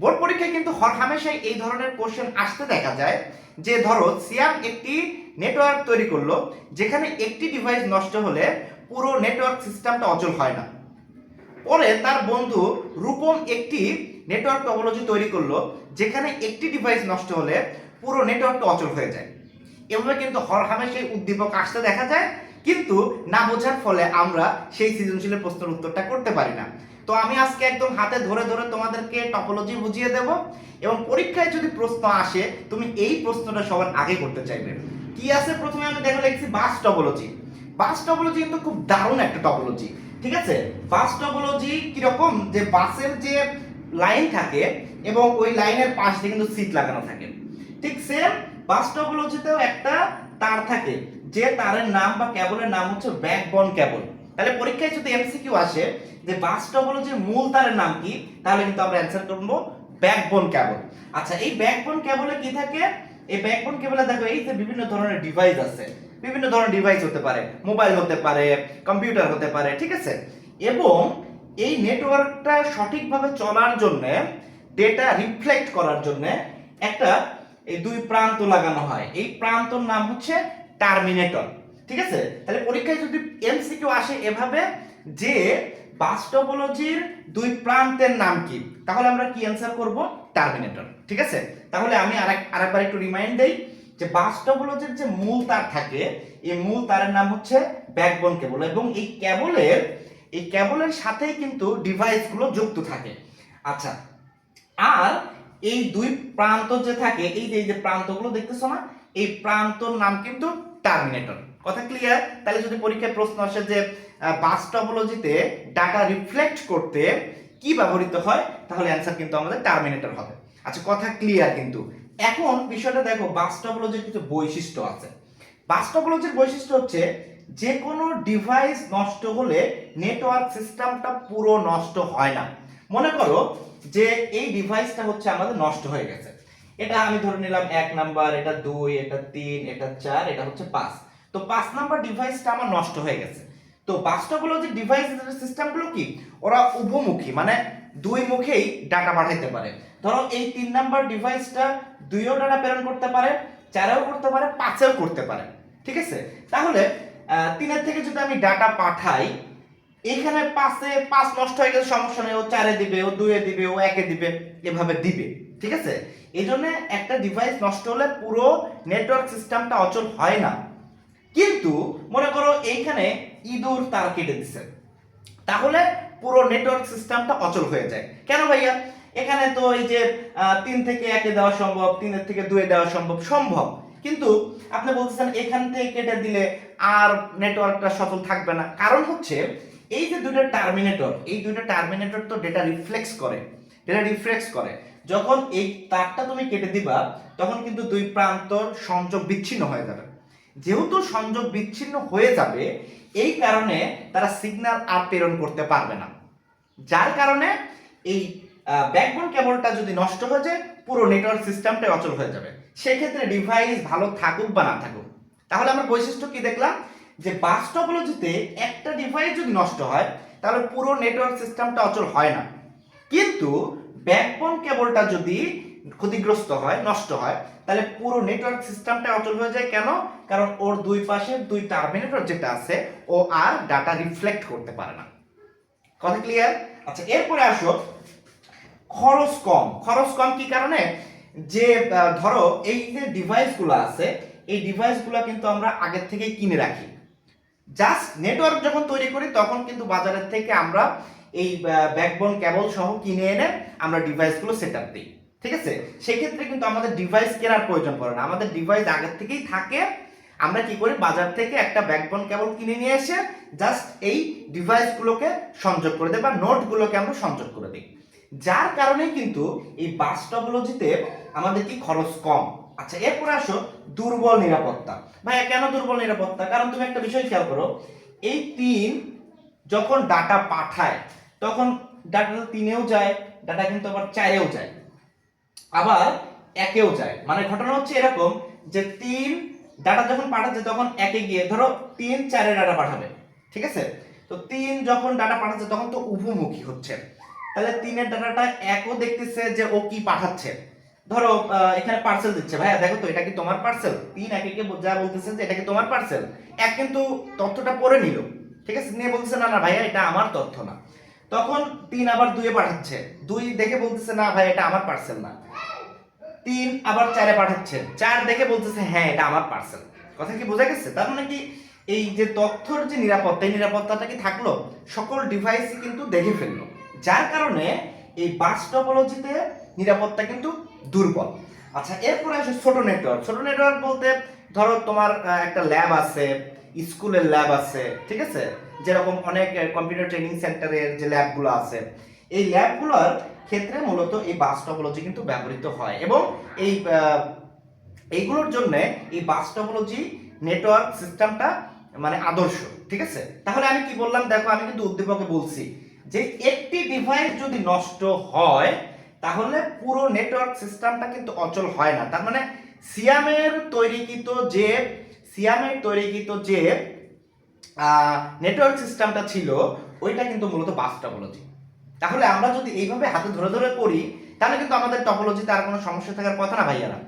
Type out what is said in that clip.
Board পরীক্ষায় কিন্তু হর হামেশাই এই ধরনের কোশ্চেন আসতে দেখা যায়, যে ধরো সিয়াম একটি নেটওয়ার্ক তৈরি করল, যেখানে একটি ডিভাইস নষ্ট হলে পুরো নেটওয়ার্ক সিস্টেমটা অচল হয় না। পরে তার বন্ধু রূপম একটি নেটওয়ার্ক টপোলজি তৈরি করল, যেখানে একটি ডিভাইস নষ্ট হলে পুরো নেটওয়ার্কটা অচল হয়ে যায়। এভাবে কিন্তু হর হামেশাই উদ্দীপক আসতে দেখা যায়, কিন্তু না বোঝার ফলে আমরা সেই সৃজনশীলের প্রশ্নের উত্তরটা করতে পারি না। তো আমি আজকে একদম হাতে ধরে ধরে তোমাদেরকে টপোলজি বুঝিয়ে দেব এবং পরীক্ষায় যদি প্রশ্ন আসে, তুমি এই প্রশ্নটা সবার আগে করতে চাইবে। কি আছে? প্রথমে আমি দেখো লিখছি বাস টপোলজি বাস টপোলজি কিন্তু খুব দারুণ একটা টপোলজি ঠিক আছে? বাস টপোলজি কীরকম? যে বাসের যে লাইন থাকে এবং ওই লাইনের পাশ কিন্তু সিট লাগানো থাকে। ঠিক সেম বাস টপোলজিতেও একটা তার থাকে, যে তারের নাম বা কেবলের নাম হচ্ছে ব্যাকবন কেবল তাহলে পরীক্ষায় যদি এমসিকিউ আসে, যে বাস টপোলজির মূল তারের নাম কি, তাহলে কিন্তু আমরা অ্যান্সার করব ব্যাকবোন কেবল আচ্ছা এই ব্যাকবোন কেবলে কি থাকে? এই ব্যাকবোন কেবলে দেখো, এই যে বিভিন্ন ধরনের ডিভাইস আছে, বিভিন্ন ধরনের ডিভাইস হতে পারে মোবাইল হতে পারে কম্পিউটার হতে পারে, ঠিক আছে? এবং এই নেটওয়ার্কটা সঠিকভাবে চলার জন্য ডেটা রিফ্লেক্ট করার জন্য একটা এই দুই প্রান্ত লাগানো হয়। এই প্রান্তর নাম হচ্ছে টার্মিনেটর ঠিক আছে? তাহলে পরীক্ষায় যদি এমসিকিউ আসে এভাবে যে বাস্টপোলজির দুই প্রান্তের নাম কি? তাহলে আমরা কি অ্যান্সার করব? টার্মিনেটর। ঠিক আছে? তাহলে আমি আরেক, আরেকবার একটু রিমাইন্ড দেই যে বাস্টপোলজির যে মূল তার থাকে, এই মূল তারের নাম হচ্ছে ব্যাকবোন কেবল এবং এই কেবলের এই কেবলের সাথেই কিন্তু ডিভাইসগুলো যুক্ত থাকে। আচ্ছা আর এই দুই প্রান্ত যে থাকে, এই যে এই যে প্রান্তগুলো দেখতেছো না, এই প্রান্তর নাম কিন্তু টার্মিনেটর। কথা ক্লিয়ার তাহলে যদি পরীক্ষায় প্রশ্ন আসে যে বাস টপোলজিতে ডাটা রিফ্লেক্ট করতে কি ব্যবহৃত হয়, তাহলে অ্যান্সার কিন্তু আমাদের টার্মিনেটর হবে। আচ্ছা কথা ক্লিয়ার কিন্তু। এখন বিষয়টা দেখো বাস টপোলজির কিছু বৈশিষ্ট্য আছে। বাস টপোলজির বৈশিষ্ট্য হচ্ছে যে কোনো ডিভাইস নষ্ট হলে নেটওয়ার্ক সিস্টেমটা পুরো নষ্ট হয় না। মনে করো যে, এই ডিভাইসটা হচ্ছে আমাদের নষ্ট হয়ে গেছে। এটা আমি ধরে নিলাম এক নাম্বার এটা দুই, এটা তিন, এটা চার, এটা হচ্ছে পাঁচ। তো পাঁচ নাম্বার ডিভাইসটা আমার নষ্ট হয়ে গেছে। তো বাস্তবগুলো যে ডিভাইস সিস্টেমগুলো কি? ওরা উভমুখী মানে দুই মুখেই ডাটা পাঠাইতে পারে। ধরো এই তিন নাম্বার ডিভাইসটা দুইও ডাটা প্রেরণ করতে পারে, চারেও করতে পারে, পাঁচেও করতে পারে। ঠিক আছে? তাহলে তিনের থেকে যদি আমি ডাটা পাঠাই, এখানে পাঁচে পাঁচ নষ্ট হয়ে গেছে, সমস্যা নেই। ও চারে দিবে, ও দুয়ে দিবে, ও একে দিবে, এভাবে দিবে। ঠিক আছে? এই জন্য একটা ডিভাইস নষ্ট হলে পুরো নেটওয়ার্ক সিস্টেমটা অচল হয় না। কিন্তু মনে করো এইখানে ইঁদুর তার কেটে দিছে। তাহলে পুরো নেটওয়ার্ক সিস্টেমটা অচল হয়ে যায়। কেন ভাইয়া? এখানে তো এই যে তিন থেকে একে দেওয়া সম্ভব, তিনের থেকে দুয়ে দেওয়া সম্ভব সম্ভব। কিন্তু আপনি বলতেছেন এখান থেকে কেটে দিলে আর নেটওয়ার্কটা সফল থাকবে না। কারণ হচ্ছে এই যে দুইটা টার্মিনেটর এই দুইটা টার্মিনেটর তো ডেটা রিফ্লেক্স করে ডেটা রিফ্লেক্স করে। যখন এই তারটা তুমি কেটে দিবা, তখন কিন্তু দুই প্রান্তর সংযোগ বিচ্ছিন্ন হয়ে যাবে। যেহেতু সংযোগ বিচ্ছিন্ন হয়ে যাবে, এই কারণে তারা সিগন্যাল আর প্রেরণ করতে পারবে না। যার কারণে এই ব্যাকবোন কেবলটা যদি নষ্ট হয়ে যায়, পুরো নেটওয়ার্ক সিস্টেমটাই অচল হয়ে যাবে। সেক্ষেত্রে ডিভাইস ভালো থাকুক বা না থাকুক। তাহলে আমরা বৈশিষ্ট্য কি দেখলাম? যে বাস টপোলজিতে একটা ডিভাইস যদি নষ্ট হয়, তাহলে পুরো নেটওয়ার্ক সিস্টেমটা অচল হয় না। কিন্তু ব্যাকবোন কেবলটা যদি ক্ষতিগ্রস্ত হয়, নষ্ট হয়, তাহলে পুরো নেটওয়ার্ক সিস্টেমটা অচল হয়ে যায় কেন? কারণ ওর দুই পাশে দুই টার্মিনেটর যেটা আছে, ও আর ডাটা রিফ্লেক্ট করতে পারে না। কথা ক্লিয়ার আচ্ছা এরপরে আসো, খরচ কম। খরচ কম কি কারণে? যে ধরো, এই যে ডিভাইসগুলো আছে, এই ডিভাইসগুলো কিন্তু আমরা আগের থেকেই কিনে রাখি। জাস্ট নেটওয়ার্ক যখন তৈরি করি, তখন কিন্তু বাজারের থেকে আমরা এই ব্যাকবোন কেবল সহ কিনে এনে আমরা ডিভাইসগুলো সেট আপ দিই। ঠিক আছে? সেক্ষেত্রে কিন্তু আমাদের ডিভাইস কেনার প্রয়োজন পড়ে না। আমাদের ডিভাইস আগের থেকেই থাকে। আমরা কি করি? বাজার থেকে একটা ব্যাকবোন কেবল কিনে নিয়ে এসে জাস্ট এই ডিভাইসগুলোকে সংযোগ করে দিই বা নোটগুলোকে আমরা সংযোগ করে দিই। যার কারণে কিন্তু এই বাস টপোলজিতে আমাদের কি খরচ কম। আচ্ছা এরপরে আসো দুর্বল নিরাপত্তা। ভাইয়া, কেন দুর্বল নিরাপত্তা? কারণ তুমি একটা বিষয় খেয়াল করো, এই তিন যখন ডাটা পাঠায়, তখন ডাটা তিনেও যায় ডাটা কিন্তু আবার চারেও যায়। আবার একেও যায়। মানে ঘটনা হচ্ছে এরকম যে তিন ডাটা যখন পাঠাচ্ছে তখন একে গিয়ে ধরো তিন চারে ডাটা পাঠাবে, ঠিক আছে? তো তিন যখন ডাটা পাঠাচ্ছে তখন তো উভমুখী হচ্ছে। তাহলে তিনের ডাটাটা একও দেখতেছে যে ও কি পাঠাচ্ছে। ধরো এখানে পার্সেল দিচ্ছে। ভাইয়া, দেখো তো, এটা কি তোমার পার্সেল তিন একে কে যা বলতেছে যে এটা কি তোমার পার্সেল এক কিন্তু তথ্যটা পড়ে নিল, ঠিক আছে? নিয়ে বলতেছে, না না, ভাইয়া, এটা আমার তথ্য না। তখন তিন আবার দুয়ে পাঠাচ্ছে। দুই দেখে বলতেছে, না ভাই, এটা আমার পার্সেল না। তিন আবার চারে পাঠাচ্ছে। চার দেখে বলতেছে হ্যাঁ এটা আমার পার্সেল কথা কি বোঝা গেছে? তার মানে কি এই যে তথ্যর যে নিরাপত্তা, এই নিরাপত্তাটা কি থাকল? সকল ডিভাইসই কিন্তু দেখে ফেলল। যার কারণে এই বাস টপোলজিতে নিরাপত্তা কিন্তু দুর্বল। আচ্ছা এরপরে আসে ছোট নেটওয়ার্ক ছোট নেটওয়ার্ক বলতে ধরো তোমার একটা ল্যাব আছে স্কুলের ল্যাব আছে, ঠিক আছে? যেরকম অনেক কম্পিউটার ট্রেনিং সেন্টারের যে ল্যাবগুলো আছে। এই ল্যাবগুলোর ক্ষেত্রে মূলত এই বাস টপোলজি কিন্তু ব্যবহৃত হয় এবং এই এইগুলোর জন্য এই বাস টপোলজি নেটওয়ার্ক সিস্টেমটা মানে আদর্শ, ঠিক আছে? তাহলে আমি কি বললাম? দেখো, আমি কিন্তু উদ্দীপকে বলছি যে একটি ডিভাইস যদি নষ্ট হয়, তাহলে পুরো নেটওয়ার্ক সিস্টেমটা কিন্তু অচল হয় না। তার মানে সিয়ামের তৈরিকৃত যে সিয়ামের তৈরিকৃত যে নেটওয়ার্ক সিস্টেমটা ছিল, ওইটা কিন্তু মূলত বাস টপোলজি তাহলে আমরা যদি এইভাবে হাতে ধরে ধরে করি তাহলে কিন্তু আমাদের টপোলজিতে আর কোনো সমস্যা থাকার কথা না ভাইয়ারা।